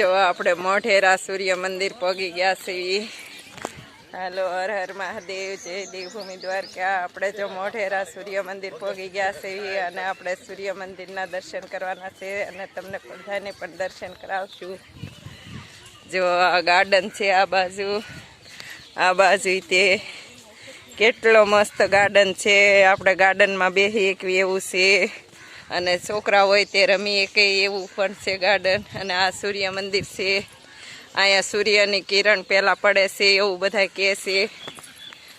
જો આપણે મોઢેરા સૂર્ય મંદિર પગી ગયા છીએ. હાલો, હર હર મહાદેવ, જય દેવભૂમિ દ્વારકા. આપણે જો મોઢેરા સૂર્ય મંદિર પગી ગયા છીએ અને આપણે સૂર્ય મંદિરના દર્શન કરવાના છે અને તમને બધાને પણ દર્શન કરાવશું. જો આ ગાર્ડન છે આ બાજુ આ બાજુ તે કેટલો મસ્ત ગાર્ડન છે. આપણે ગાર્ડનમાં બેસી એકવી એવું છે. અને છોકરા હોય તે રમીએ કે એવું પણ છે ગાર્ડન અને આ સૂર્ય મંદિર છે. અહીંયા સૂર્યની કિરણ પહેલાં પડે છે, એવું બધા કહે છે.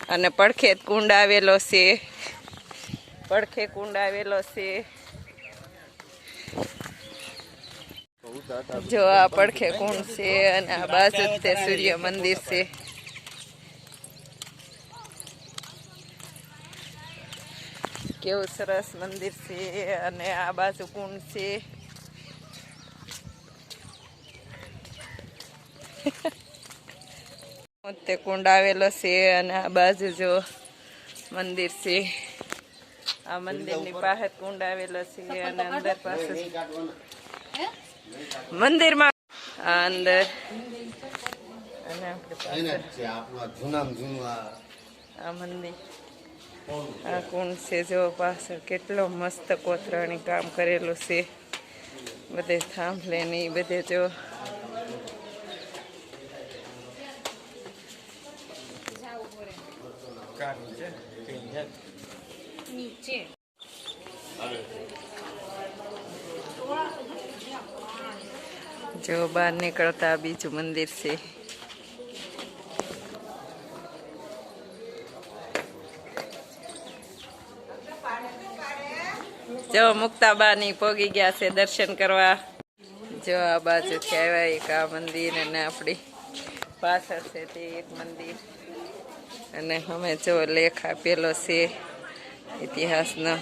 અને પડખે કુંડ આવેલો છે. પડખે કુંડ આવેલો છે. જો આ પડખે કુંડ છે અને આ બાજુ તે સૂર્ય મંદિર છે. કેવું સરસ મંદિર છે અને આ બાજુ કુંડ છે. તે કુંડ આવેલો છે અને આ બાજુ જો મંદિર છે. આ મંદિરની પાસે કુંડ આવેલો છે અને અંદર પાસે મંદિરમાં અંદર અને આ મંદિર. આ કુંડ છે જો પાછળ કેટલો મસ્ત કોતરાણી કામ કરેલું છે. બધે થાંભલે ને બધે જો. જો બહાર નીકળતા બીજું મંદિર છે. જો મુક્તાબાની પોગી ગયા છે દર્શન કરવા. જો આ બાજુ કહેવાય એક આ મંદિર અને આપણી પાછળ છે તે એક મંદિર. અને અમે જો લેખ આપેલો છે ઇતિહાસનો.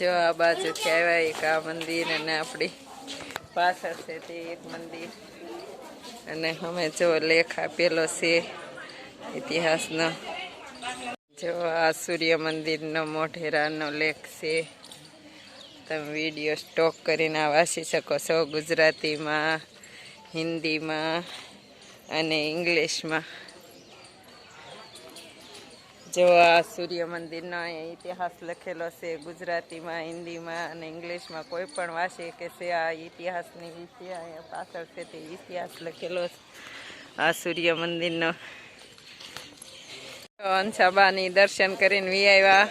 જો આ બાજુ કહેવાય એક આ મંદિર અને આપણી પાછળ છે તે એક મંદિર. અને અમે જો લેખ આપેલો છે ઇતિહાસનો. જો આ સૂર્ય મંદિરનો મોઢેરાનો લેખ છે. તમે વીડિયો સ્ટોક કરીને વાંચી શકો છો ગુજરાતીમાં, હિન્દીમાં અને ઇંગ્લિશમાં. જો આ સૂર્ય મંદિરનો ઇતિહાસ લખેલો છે ગુજરાતીમાં, હિન્દીમાં અને ઇંગ્લિશમાં, કોઈ પણ વાંચે કે છે આ ઇતિહાસની પાછળ છે તે ઇતિહાસ લખેલો આ સૂર્ય મંદિરનો અંશાબાની દર્શન કરીને વી આવ્યા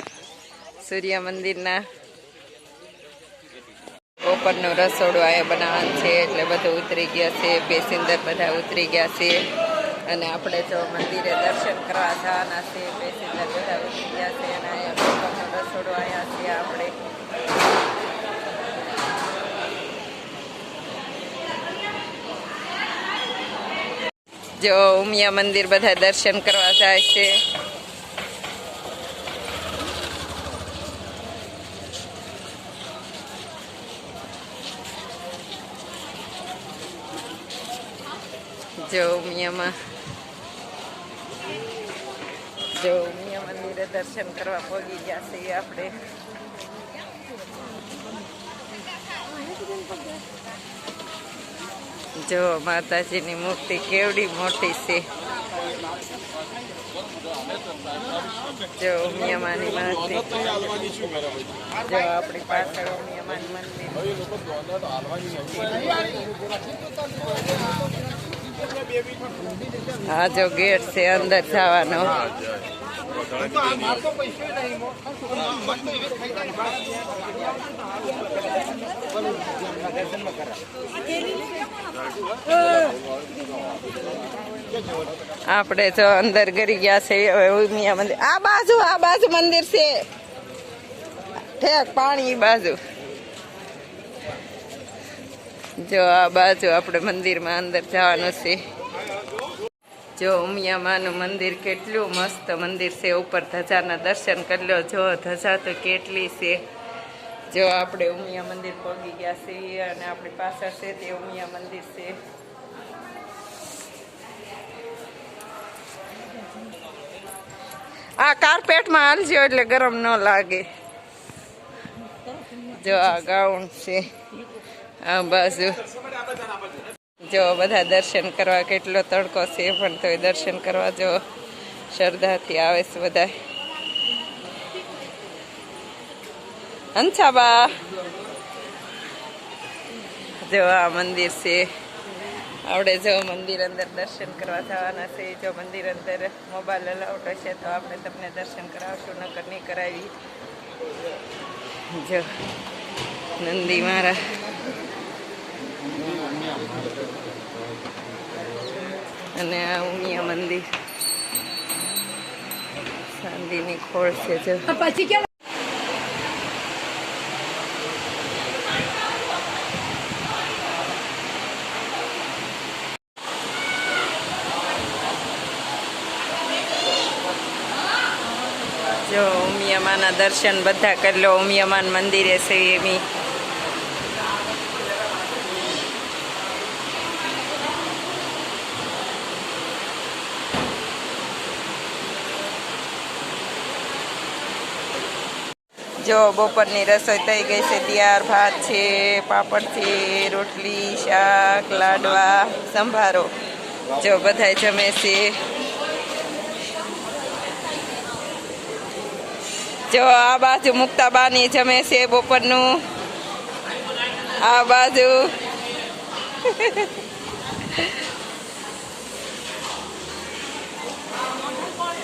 સૂર્ય મંદિરના. ઉપરનું રસોડું અહીંયા બનાવવાનું છે, એટલે બધું ઉતરી ગયા છે પેસેન્જર બધા ઉતરી ગયા છે. અને આપણે જો મંદિરે દર્શન કરવા જવાના છે પેસેન્જર બધા ઉતરી ગયા છે, અને અહીંયા ઉપરનું રસોડું અહીંયા છે આપણે. જો ઉમિયા મંદિર બધા દર્શન કરવા જાય છે. જો ઉમિયામાં જો ઉમિયા મંદિરે દર્શન કરવા પહોંચી ગયા છે આપણે જો માતાજીની મૂર્તિ કેવડી મોટી છે જો ઉમિયામાની મૂર્તિ જો આપણી પાછળ ઉમિયામાનું મંદિર આ જો ગેટ છે, અંદર જવાનો. આપણે જો અંદર ગરી ગયા છે, હવે ઉમિયા મંદિર. આ બાજુ આ બાજુ મંદિર છે. ઠેક, પાણી બાજુ. જો આ બાજુ આપણે મંદિરમાં અંદર જવાનું છે. જો ઉમિયા માનું મંદિર કેટલું મસ્ત મંદિર છે. ઉપર ધજાના દર્શન કરી લો જો ધજા તો કેટલી છે. જો આપણે ઉમિયા મંદિર પહોંચી ગયા છીએ અને આપણી પાછળ છે તે ઉમિયા મંદિર છે. આ કાર્પેટમાં હાલજો એટલે ગરમ ન લાગે. જો આ ગાઉન છે. આ બાજુ. જો બધા દર્શન કરવા કેટલો તડકો છે, પણ તોય દર્શન કરવા જો શ્રદ્ધાથી આવે છે બધા. હંસાબા. જો આ મંદિર છે. આપણે જો મંદિર અંદર દર્શન કરવા જવાના છે. જો મંદિર અંદર મોબાઈલ અલાઉડ હશે તો આપણે તમને દર્શન કરાવશું, નકર નહીં કરાવી. જો. નંદી મારા. અને આ ઉમિયા મંદિર. ચાંદીની ખોળ છે જો ઉમિયામાના દર્શન બધા કરી લો. ઉમિયામાન મંદિરે છે એમી જો બપોરની રસોઈ થઈ ગઈ છે, ત્યાર ભાત છે, પાપડ છે, રોટલી, શાક, લાડવા, સંભારો. જો બધા જમે છે. જો આ બાજુ મુક્તાબાની જમે છે બપોરનું. આ બાજુ.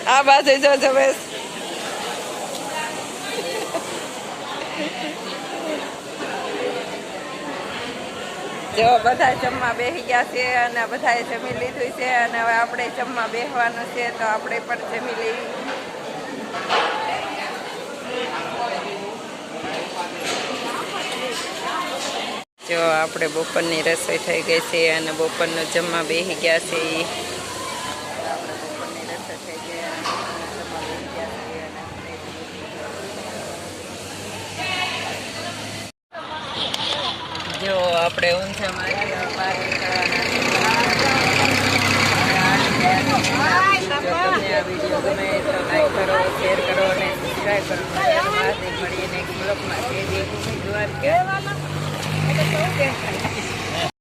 આ બાજુ જો જમે જો બધા જમવા બેસી ગયા છે અને બધાએ જમી લીધું છે અને હવે આપણે જમવા બેસવાનું છે તો આપણે પણ જમી લેવી જો આપણે બપોરની રસોઈ થઈ ગઈ છે અને બપોરનું જમવા બેસી ગયા છે જો આપણે રસોઈ